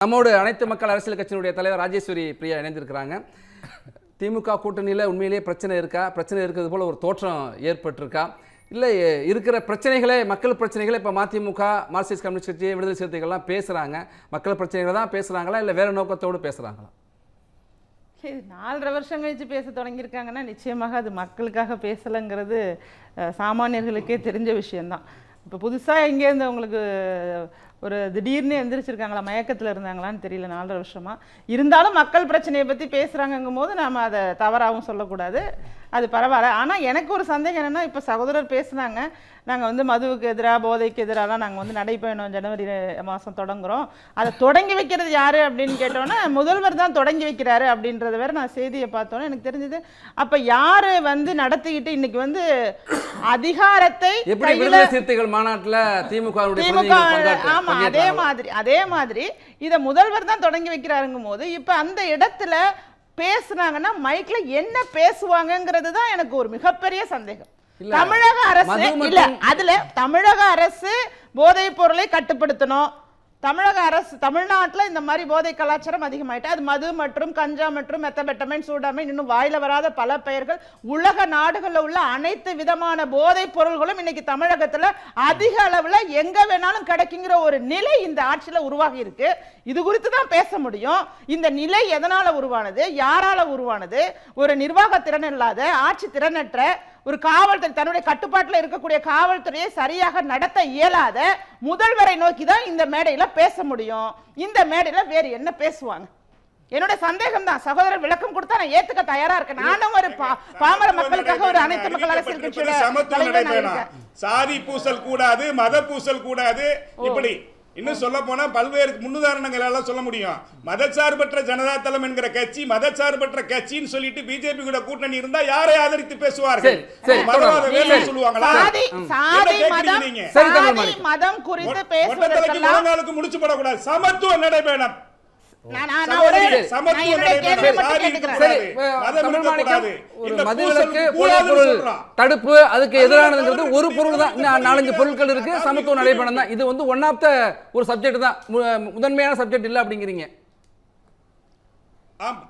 நம்மோடு அனைத்து மக்கள் அரசியல் கட்சியினுடைய தலைவர் ராஜேஸ்வரி பிரியா இணைந்திருக்கிறாங்க. திமுக கூட்டணியில் உண்மையிலேயே பிரச்சனை இருக்கா? பிரச்சனை இருக்கிறது போல ஒரு தோற்றம் ஏற்பட்டிருக்கா? இல்லை இருக்கிற பிரச்சனைகளே மக்கள் பிரச்சனைகளை இப்போ மதிமுக மார்க்சிஸ்ட் கம்யூனிஸ்ட் கட்சி விடுதலை சிறுத்தைகள்லாம் பேசுகிறாங்க மக்கள் பிரச்சனைகளை தான் பேசுகிறாங்களா இல்லை வேறு நோக்கத்தோடு பேசுகிறாங்களா சரி நாலரை வருஷம் கழித்து பேச தொடங்கியிருக்காங்கன்னா நிச்சயமாக அது மக்களுக்காக பேசலைங்கிறது சாமானியர்களுக்கே தெரிஞ்ச விஷயந்தான் இப்போ புதுசாக எங்கேருந்து அவங்களுக்கு ஒரு திடீர்னு எந்திரிச்சிருக்காங்களா? மயக்கத்தில் இருந்தாங்களான்னு தெரியல நாலரை வருஷமா. இருந்தாலும் மக்கள் பிரச்சனையை பற்றி பேசுகிறாங்கங்கும் போது நாம் அதை தவறாகவும் சொல்லக்கூடாது. அது பரவாயில்ல. ஆனால் எனக்கு ஒரு சந்தேகம் என்னென்னா இப்போ சகோதரர் பேசுனாங்க. நாங்கள் வந்து மதுவுக்கு எதிராக போதைக்கு எதிராலாம் நாங்கள் வந்து நடைப்பயணம் ஜனவரி மாதம் தொடங்குறோம். அதை தொடங்கி வைக்கிறது யாரு அப்படின்னு கேட்டோன்னே முதல்வர் தான் தொடங்கி வைக்கிறாரு அப்படின்றத வேற நான் செய்தியை பார்த்தோன்னே எனக்கு தெரிஞ்சது. அப்போ யாரு வந்து நடத்திக்கிட்டு இன்னைக்கு வந்து அதிகாரத்தை சிறுத்தைகள் மாநாட்டில் திமுக திமுக ஆமா அதே மாதிரி அதே மாதிரி இத முதல்வர் தான் தொடங்கி வைக்கிறாருங்கும் போது இப்ப அந்த இடத்துல பேசுனாங்கன்னா மைக்ல என்ன பேசுவாங்கங்கிறது தான் எனக்கு ஒரு மிகப்பெரிய சந்தேகம். தமிழக அரசு இல்ல அதுல தமிழக அரசு போதைப் பொருளை கட்டுப்படுத்தணும். தமிழக அரசு தமிழ்நாட்டில் இந்த மாதிரி போதை கலாச்சாரம் அதிகமாயிட்டு அது மது மற்றும் கஞ்சா மற்றும் மெத்தபெட்டமைன் சூடாமைன் இன்னும் வாயில வராத பல பெயர்கள். உலக நாடுகளில் உள்ள அனைத்து விதமான போதைப் பொருள்களும் இன்னைக்கு தமிழகத்தில் அதிக அளவில் எங்க வேணாலும் கிடைக்குங்கிற ஒரு நிலை இந்த ஆட்சியில் உருவாகி இருக்கு. இது குறித்து தான் பேச முடியும். இந்த நிலை எதனால உருவானது? யாரால உருவானது? ஒரு நிர்வாக திறன் இல்லாத ஆட்சி திறனற்ற ஒரு காவல்துறை தன்னுடைய கட்டுப்பாட்டில் இருக்கக்கூடிய காவல்துறையை சரியாக நடத்த இயலாத முதல்வரை நோக்கி தான் இந்த மேடையில பேச முடியும். இந்த மேடையில வேறு என்ன பேசுவாங்க? என்னோட சந்தேகம் தான். சகோதரர் விளக்கம் கொடுத்தா நான் ஏத்துக்க தயாரா இருக்கேன். நானும் ஒரு பாமர மக்களுக்காக ஒரு அனைத்து மக்கள் அரசியல் கட்சியோட. சாதி பூசல் கூடாது மத பூசல் கூடாது. இப்படி இன்னும் சொல்ல போனா பல்வேறு முன்னுதாரணங்கள் எல்லாம் சொல்ல முடியும். மதச்சார்பற்ற ஜனதா தளம் என்கிற கட்சி மதச்சார்பற்ற கட்சின்னு சொல்லிட்டு பிஜேபி கூட கூட்டணி இருந்தா யாரை ஆதரித்து பேசுவார்கள். சொல்லுவாங்களா? மதம் குறித்து முழங்காலுக்கு முடிச்சு போடக்கூடாது. சமத்துவ நடைபெறணும் தடுப்பு அதுக்கு எதிரானதுங்கிறது ஒரு பொருள் தான். நாலஞ்சு பொருட்கள் இருக்கு. சமத்துவ நடைபெறும் தான். இது வந்து ஒன் ஆஃப் த ஒரு சப்ஜெக்ட் தான். முதன்மையான சப்ஜெக்ட் இல்லை அப்படிங்கிறீங்க. ஆமா.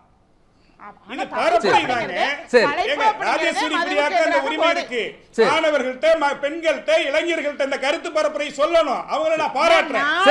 மாணவர்கள்ட்ட பெண்கள்ட்ட இளைஞர்கள்ட்ட இந்த கருத்து பரப்புரை சொல்லணும். அவங்கள நான் பாராட்டுறேன்.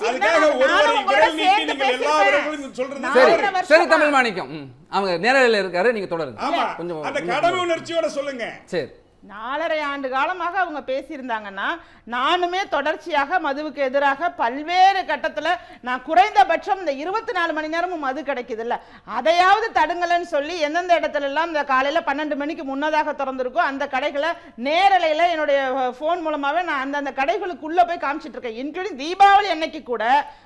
அதுக்காக ஒருவரை விரல் நீட்டி சொல்றது சரி. தமிழ் மாணிக்கம். அவங்க நேரலையில் இருக்காரு நீங்க தொடருங்க. ஆமா. கொஞ்சம் அந்த கடமை உணர்ச்சியோட சொல்லுங்க. சரி. நாலரை ஆண்டு காலமாக அவங்க பேசியிருந்தாங்கன்னா நானுமே தொடர்ச்சியாக மதுவுக்கு எதிராக பல்வேறு கட்டத்தில் நான் குறைந்தபட்சம் இந்த இருபத்தி நாலு மணி நேரமும் மது கிடைக்குதுல்ல. அதையாவது தடுங்கலன்னு சொல்லி எந்தெந்த இடத்துல எல்லாம் இந்த காலையில் பன்னெண்டு மணிக்கு முன்னதாக திறந்திருக்கோ அந்த கடைகளை நேரலையில் என்னுடைய ஃபோன் மூலமாகவே நான் அந்தந்த கடைகளுக்குள்ளே போய் காமிச்சிட்டு இருக்கேன் இன்க்ளூடிங் தீபாவளி அன்னைக்கு கூட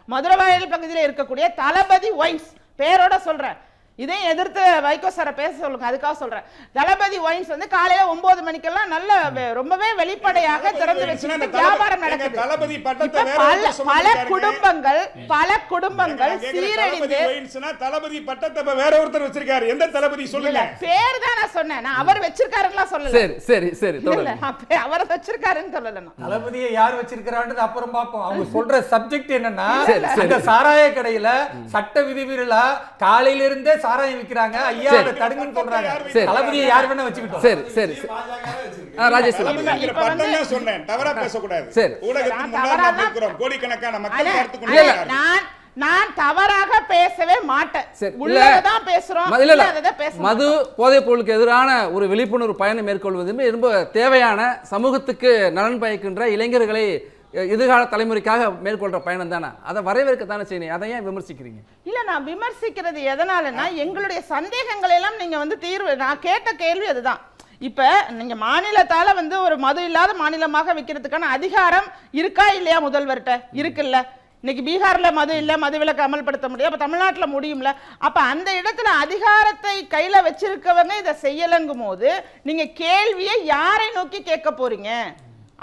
மதுரவாயல் பகுதியில் இருக்கக்கூடிய தளபதி ஒயின்ஸ் பேரோட சொல்கிறேன் இதையும் எதிர்த்து வைகோ சாரை பேச சொல்லுங்க அதுக்காக சொல்றேன். தளபதி ஒயின்ஸ் வந்து காலையில ஒன்பது மணிக்கெல்லாம் நல்ல ரொம்பவே வெளிப்படையாக திறந்து வச்சுட்டு வியாபாரம் நடக்குது. பல. குடும்பங்கள் பல குடும்பங்கள் சீரழிந்து தளபதி பட்டத்தை வேற ஒருத்தர் வச்சிருக்காரு. எந்த தளபதி சொல்லுங்க? பேர் தான் நான் சொன்னேன். நான் அவர் வச்சிருக்காருன்னு சொல்லல. சரி சரி சரி அவர் வச்சிருக்காருன்னு சொல்லல நான். தளபதியை யார் வச்சிருக்கிறான்றது அப்புறம் பார்ப்போம். அவங்க சொல்ற சப்ஜெக்ட் என்னன்னா. அந்த சாராய கடையில சட்ட விதிமீறலா காலையில இருந்தே சாராயம் விக்கிறாங்க ஐயா. அதை தடுங்கன்னு சொல்றாங்க. சரி. தளபதியை யார் வேணா வச்சுக்கிட்டோம். சரி சரி தான் சொன்னேன். தவறா பேசக்கூடாது. சரி. ஊடகத்தின் முன்னால் இருக்கிறோம் கோடிக்கணக்கான மக்கள் பார்த்து கொண்டிருக்கிறார்கள் நான் நான் தவறாக பேசவே மாட்டேன். உள்ளதான் பேசுறோம். மது போதைப் பொருளுக்கு எதிரான ஒரு விழிப்புணர்வு பயணம் மேற்கொள்வது ரொம்ப தேவையான சமூகத்துக்கு நலன் பயக்கின்ற இளைஞர்களை எதிர்கால தலைமுறைக்காக மேற்கொள்ற பயணம் தானே? அதை வரவேற்க தானே செய்யணும். அதை ஏன் விமர்சிக்கிறீங்க? இல்ல நான் விமர்சிக்கிறது எதனாலன்னா எங்களுடைய சந்தேகங்களை எல்லாம் நீங்க வந்து தீர்வு நான் கேட்ட கேள்வி அதுதான். இப்ப நீங்க மாநிலத்தால வந்து ஒரு மது இல்லாத மாநிலமாக வைக்கிறதுக்கான அதிகாரம் இருக்கா இல்லையா முதல்வர்கிட்ட? இருக்குல்ல. இன்னைக்கு பீகார்ல மது இல்ல மது விலக்கு அமல்படுத்த முடியும் அப்ப தமிழ்நாட்டுல முடியும்ல. அப்ப அந்த இடத்துல அதிகாரத்தை கையில வச்சிருக்கவங்க இதை செய்யலங்கும் போது நீங்க கேள்வியை யாரை நோக்கி கேட்க போறீங்க?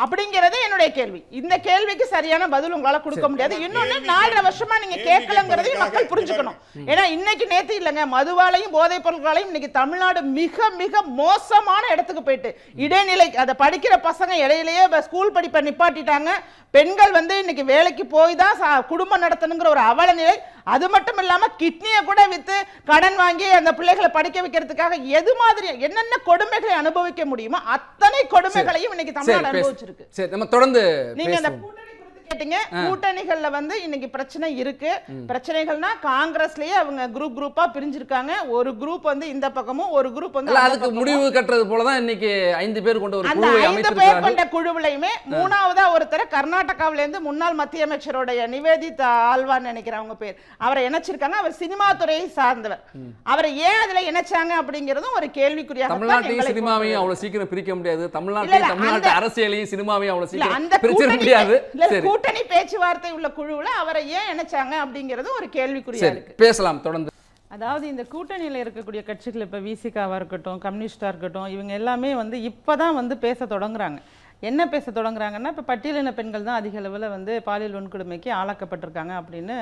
அப்படிங்கறது என்னுடைய கேள்வி. இந்த கேள்விக்கு சரியான பதில் உங்களால கொடுக்க முடியாது. இன்னொன்னு நாலரை வருஷமா நீங்க கேட்கலங்கிறதையும் மக்கள் புரிஞ்சுக்கணும். ஏன்னா இன்னைக்கு நேத்து இல்லைங்க மதுவாலையும் போதைப் பொருட்களையும் இன்னைக்கு தமிழ்நாடு மிக மிக மோசமான இடத்துக்கு போயிட்டு. இடைநிலை அதை படிக்கிற பசங்க இடையிலேயே ஸ்கூல் படிப்பை நிப்பாட்டிட்டாங்க. பெண்கள் வந்து இன்னைக்கு வேலைக்கு போய் தான் குடும்பம் நடத்தணுங்கிற ஒரு அவல நிலை. அது மட்டும் இல்லாம கிட்னியை கூட வித்து கடன் வாங்கி அந்த பிள்ளைகளை படிக்க வைக்கிறதுக்காக எது மாதிரி என்னென்ன கொடுமைகளை அனுபவிக்க முடியுமோ அத்தனை கொடுமைகளையும் இன்னைக்கு தமிழ்நாடு அனுபவிச்சிருக்கு. சரி நம்ம தொடர்ந்து நீங்க அந்த கேட்டீங்க. கூட்டணிகள்ல வந்து இன்னைக்கு பிரச்சனை இருக்கு. பிரச்சனைகள்னா காங்கிரஸ்லயே அவங்க குரூப் குரூப்பா பிரிஞ்சிருக்காங்க. ஒரு குரூப் வந்து இந்த பக்கமும் ஒரு குரூப் வந்து அதுக்கு. முடிவு கட்டுறது போல தான் இன்னைக்கு ஐந்து பேர் கொண்ட ஒரு அந்த ஐந்து பேர் கொண்ட குழுவிலையுமே மூணாவதா ஒருத்தர் கர்நாடகாவில இருந்து முன்னாள் மத்திய அமைச்சருடைய நிவேதிதா ஆல்வான்னு நினைக்கிறேன் அவங்க பேர். அவரை இணைச்சிருக்காங்க. அவர் சினிமா துறையை சார்ந்தவர். அவரை ஏன் அதுல இணைச்சாங்க அப்படிங்கறதும் ஒரு கேள்விக்குறியாக தமிழ்நாட்டையும் சினிமாவையும் அவ்வளவு சீக்கிரம் பிரிக்க முடியாது. தமிழ்நாட்டையும் தமிழ்நாட்டு அரசியலையும் சினிமாவையும் அவ்வளவு சீக்கிரம் பிரிச்சிட முடியாது. கூட்டணி பேச்சுவார்த்தை உள்ள குழுவுல அவரை ஏன் இணைச்சாங்க அப்படிங்கிறது ஒரு கேள்விக்குறியா இருக்கு. பேசலாம் தொடர்ந்து. அதாவது இந்த கூட்டணியில் இருக்கக்கூடிய கட்சிகள் இப்போ விசிகாவாக இருக்கட்டும் கம்யூனிஸ்டாக இருக்கட்டும் இவங்க எல்லாமே வந்து இப்போ தான் வந்து பேச தொடங்குறாங்க. என்ன பேச தொடங்குறாங்கன்னா இப்போ பட்டியலின பெண்கள் தான் அதிக அளவில் வந்து பாலியல் வன்கொடுமைக்கு ஆளாக்கப்பட்டிருக்காங்க அப்படின்னு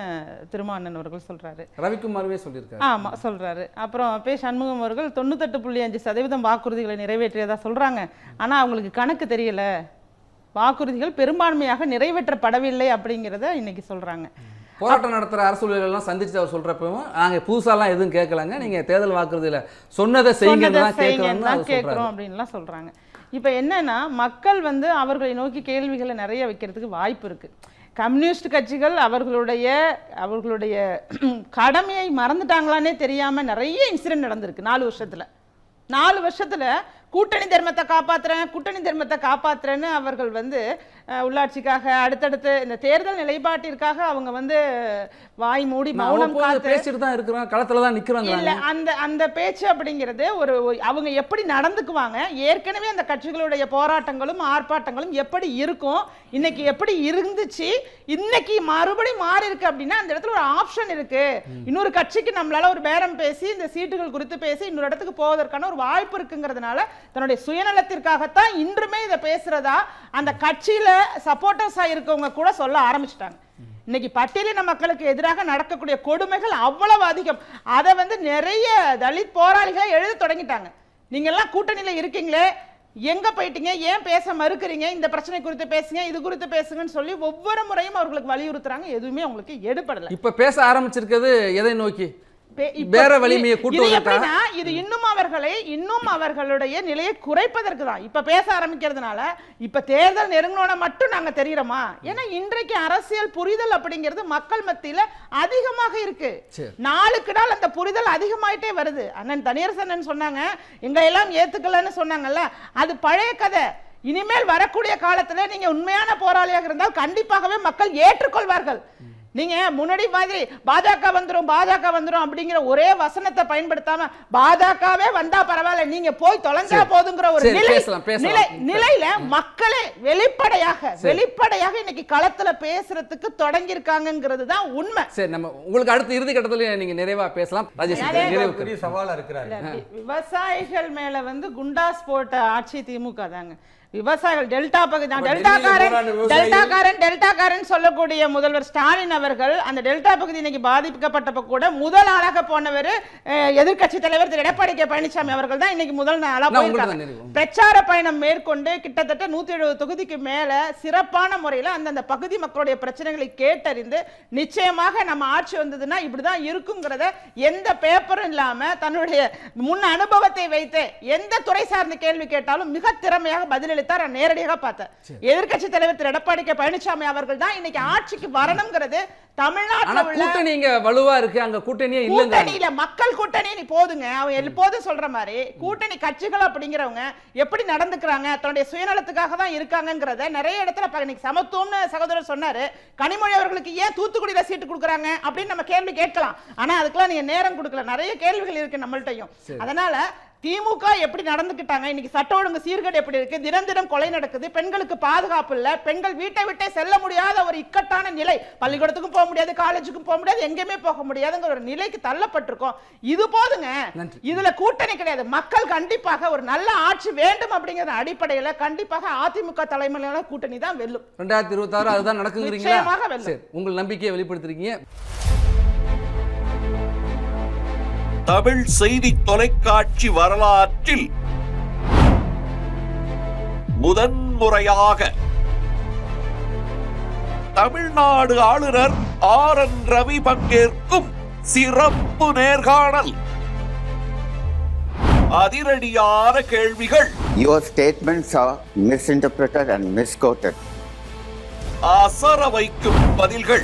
திருமாவண்ணன் அவர்கள் சொல்கிறாரு ரவிக்குமாருமே சொல்லியிருக்காரு. ஆமாம் சொல்கிறாரு அப்புறம் பே. சண்முகம் அவர்கள் தொண்ணூத்தெட்டு புள்ளி அஞ்சு சதவீதம் வாக்குறுதிகளை நிறைவேற்றியதா சொல்கிறாங்க ஆனால் அவங்களுக்கு கணக்கு தெரியல. வாக்குறுதிகள் பெரும்பான்மையாக நிறைவேற்றப்படவில்லை அப்படிங்கிறத இன்னைக்கு சொல்கிறாங்க போராட்டம் நடத்துற அரசு ஊழியர்கள்லாம் சந்திச்சு அவர் சொல்றப்பவும் நாங்க புதுசாலாம் எதுவும் கேட்கலங்க. நீங்க தேர்தல் வாக்குறுதியில சொன்னதை அவர் கேட்குறோம் அப்படின்லாம் சொல்றாங்க. இப்போ என்னன்னா மக்கள் வந்து அவர்களை நோக்கி கேள்விகளை நிறைய வைக்கிறதுக்கு வாய்ப்பு இருக்கு. கம்யூனிஸ்ட் கட்சிகள் அவர்களுடைய அவர்களுடைய கடமையை மறந்துட்டாங்களானே தெரியாம நிறைய இன்சிடென்ட் நடந்திருக்கு. நாலு வருஷத்துல. நாலு வருஷத்துல கூட்டணி தர்மத்தை காப்பாற்றுறேன் கூட்டணி தர்மத்தை காப்பாற்றுறேன்னு அவர்கள் வந்து உள்ளாட்சிக்காக அடுத்தடுத்து இந்த தேர்தல் நிலைப்பாட்டிற்காக அவங்க வந்து வாய் மூடி மௌனம் பேசிட்டு தான் இருக்கிறோம் களத்துல தான் நிக்கிறாங்க இல்ல அந்த அந்த பேச்சு அப்படிங்கிறது ஒரு ஒரு- அவங்க எப்படி நடந்துக்குவாங்க ஏற்கனவே அந்த கட்சிகளுடைய போராட்டங்களும் ஆர்ப்பாட்டங்களும் எப்படி இருக்கும் இன்னைக்கு எப்படி இருந்துச்சு இன்னைக்கு மறுபடியும் மாறி இருக்கு அப்படின்னா அந்த இடத்துல ஒரு ஆப்ஷன் இருக்கு. இன்னொரு கட்சிக்கு நம்மளால ஒரு பேரம் பேசி இந்த சீட்டுகள் குறித்து பேசி இன்னொரு இடத்துக்கு போவதற்கான ஒரு வாய்ப்பு இருக்குங்கிறதுனால தன்னுடைய சுயநலத்திற்காகத்தான் இன்றுமே இதை பேசுறதா அந்த கட்சியில சப்போர்ட்டர்ஸாக இருக்கவங்க கூட சொல்ல ஆரம்பிச்சிட்டாங்க. இன்னைக்கு பட்டியலின மக்களுக்கு எதிராக நடக்கக்கூடிய கொடுமைகள் அவ்வளவு அதிகம். அதை வந்து நிறைய தலித் போராளிகளை எழுத தொடங்கிட்டாங்க. நீங்க எல்லாம் கூட்டணியில இருக்கீங்களே எங்க போயிட்டீங்க ஏன் பேச மறுக்கிறீங்க இந்த பிரச்சனை குறித்து பேசுங்க இது குறித்து பேசுங்கன்னு சொல்லி ஒவ்வொரு முறையும் அவர்களுக்கு வலியுறுத்துறாங்க. எதுவுமே அவங்களுக்கு எடுபடலை. இப்போ பேச ஆரம்பிச்சிருக்கிறது எதை நோக்கி? வேற வலிமையை கூட்டுவதற்காக இது இன்னும் அவர்களை இன்னும் அவர்களுடைய நிலையை குறைப்பதற்கு தான். இப்ப பேச ஆரம்பிக்கிறதுனால இப்ப தேர்தல் நெருங்கினோட மட்டும் நாங்க தெரியுறோமா? ஏன்னா இன்றைக்கு அரசியல் புரிதல் அப்படிங்கிறது மக்கள் மத்தியில அதிகமாக இருக்கு. நாளுக்கு நாள் அந்த புரிதல் அதிகமாயிட்டே வருது. அண்ணன் தனியரசு அண்ணன் சொன்னாங்க எங்க எல்லாம் ஏத்துக்கலன்னு சொன்னாங்கல்ல அது பழைய கதை. இனிமேல் வரக்கூடிய காலத்துல நீங்க உண்மையான போராளியாக இருந்தால் கண்டிப்பாகவே மக்கள் ஏற்றுக்கொள்வார்கள். நீங்க முன்னாடி மாதிரி பாஜக வந்துரும் பாஜக வந்துரும் அப்படிங்கிற ஒரே வசனத்தை பயன்படுத்தாம பாஜகவே வந்தா பரவாயில்ல நீங்க போய் தொலைஞ்சா. போதுங்கிற ஒரு நிலை நிலையில மக்களே வெளிப்படையாக வெளிப்படையாக இன்னைக்கு களத்துல பேசுறதுக்கு தொடங்கி இருக்காங்கிறது தான் உண்மை. சரி நம்ம உங்களுக்கு அடுத்த இறுதி கட்டத்துல நீங்க நிறைவா பேசலாம். சவாலா இருக்கிறாரு. விவசாயிகள் மேல வந்து குண்டாஸ் போட்ட ஆட்சி திமுக தாங்க. விவசாயிகள் டெல்டா பகுதி டெல்டாக்காரன் டெல்டாக்காரன் டெல்டாக்காரன் சொல்லக்கூடிய முதல்வர் ஸ்டாலின் அவர்கள் அந்த டெல்டா பகுதி இன்னைக்கு பாதிக்கப்பட்டப்ப கூட முதல் ஆளாக போனவர் எதிர்க்கட்சி தலைவர் திரு எடப்பாடி கே பழனிசாமி அவர்கள் தான் இன்னைக்கு முதல் ஆளா நான் உங்களுக்கு போயிருக்காங்க தான் நிறைவு. பிரச்சார பயணம் மேற்கொண்டு கிட்டத்தட்ட நூத்தி எழுபது தொகுதிக்கு மேல சிறப்பான முறையில் அந்தந்த பகுதி மக்களுடைய பிரச்சனைகளை கேட்டறிந்து நிச்சயமாக நம்ம ஆட்சி வந்ததுன்னா இப்படிதான் இருக்குங்கிறத எந்த பேப்பரும் இல்லாம தன்னுடைய முன் அனுபவத்தை வைத்து எந்த துறை சார்ந்த கேள்வி கேட்டாலும் மிக திறமையாக பதிலளித்தார் நான் நேரடியாக பார்த்தேன். எதிர்க்கட்சி தலைவர் திரு எடப்பாடி கே பழனிசாமி அவர்கள் தான் இன்னைக்கு ஆட்சிக்கு வரணுங்கிறது தமிழ்நாட்டில் உள்ள கூட்டணி இங்க வலுவா இருக்கு. அங்க கூட்டணியே இல்லைங்க. கூட்டணியில மக்கள் கூட்டணி நீ போதுங்க. அவன் எப்போதும் சொல்ற மாதிரி கூட்டணி கட்சிகள் அப்படிங்கிறவங்க எப்படி நடந்துக்கிறாங்க? தன்னுடைய சுயநலத்துக்காக தான் இருக்காங்கங்கிறத நிறைய இடத்துல இன்னைக்கு சமத்துவம்னு சகோதரர் சொன்னாரு. கனிமொழி அவர்களுக்கு ஏன் தூத்துக்குடியில சீட்டு கொடுக்குறாங்க அப்படின்னு நம்ம கேள்வி கேட்கலாம். ஆனா அதுக்கெல்லாம் நீங்க நேரம் கொடுக்கல. நிறைய கேள்விகள் இருக்கு நம்மள்ட்டையும் அதனால திமுக எப்படி நடந்துக்கிட்டாங்க? இன்னைக்கு சட்ட ஒழுங்கு சீர்கேடு எப்படி இருக்கு? தினம் தினம் கொலை நடக்குது. பெண்களுக்கு பாதுகாப்பு இல்ல. பெண்கள் வீட்டை விட்டே செல்ல முடியாத ஒரு இக்கட்டான நிலை. பள்ளிக்கூடத்துக்கும் போக முடியாது காலேஜுக்கும் போக முடியாது எங்கேயுமே போக முடியாதுங்கிற ஒரு நிலைக்கு தள்ளப்பட்டிருக்கோம். இது போதுங்க. இதுல கூட்டணி கிடையாது. மக்கள் கண்டிப்பாக ஒரு நல்ல ஆட்சி வேண்டும் அப்படிங்கிற அடிப்படையில கண்டிப்பாக அதிமுக தலைமையிலான கூட்டணி தான் வெல்லும். ரெண்டாயிரத்தி இருபத்தாறு அதுதான் நடக்குங்கிறீங்களா? உங்கள் நம்பிக்கையை வெளிப்படுத்துறீங்க தமிழ் செய்தி தொலைக்காட்சி வரலாற்றில் முதன்முறையாக தமிழ்நாடு ஆளுநர் ஆர் என் ரவி பங்கேற்கும் சிறப்பு நேர்காணல் அதிரடியான கேள்விகள் Your statements are misinterpreted and misquoted. அசர வைக்கும் பதில்கள்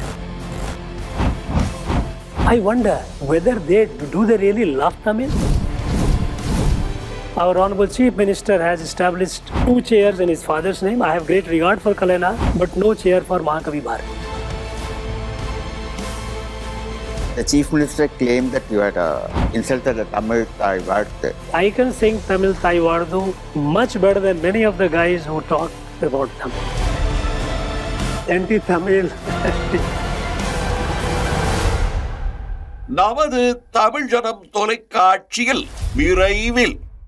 I wonder whether they do they really love Tamil? Our Honorable Chief Minister has established two chairs in his father's name. I have great regard for Kalena, but no chair for Mahakavi Bharat. The Chief Minister claimed that you had uh, insulted the Tamil Thai word. I can sing Tamil Thai Vardu much better than many of the guys who talk about Tamil. Anti-Tamil. நமது தமிழ் ஜனம் தொலைக்காட்சியில் விரைவில்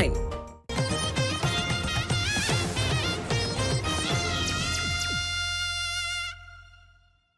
fine.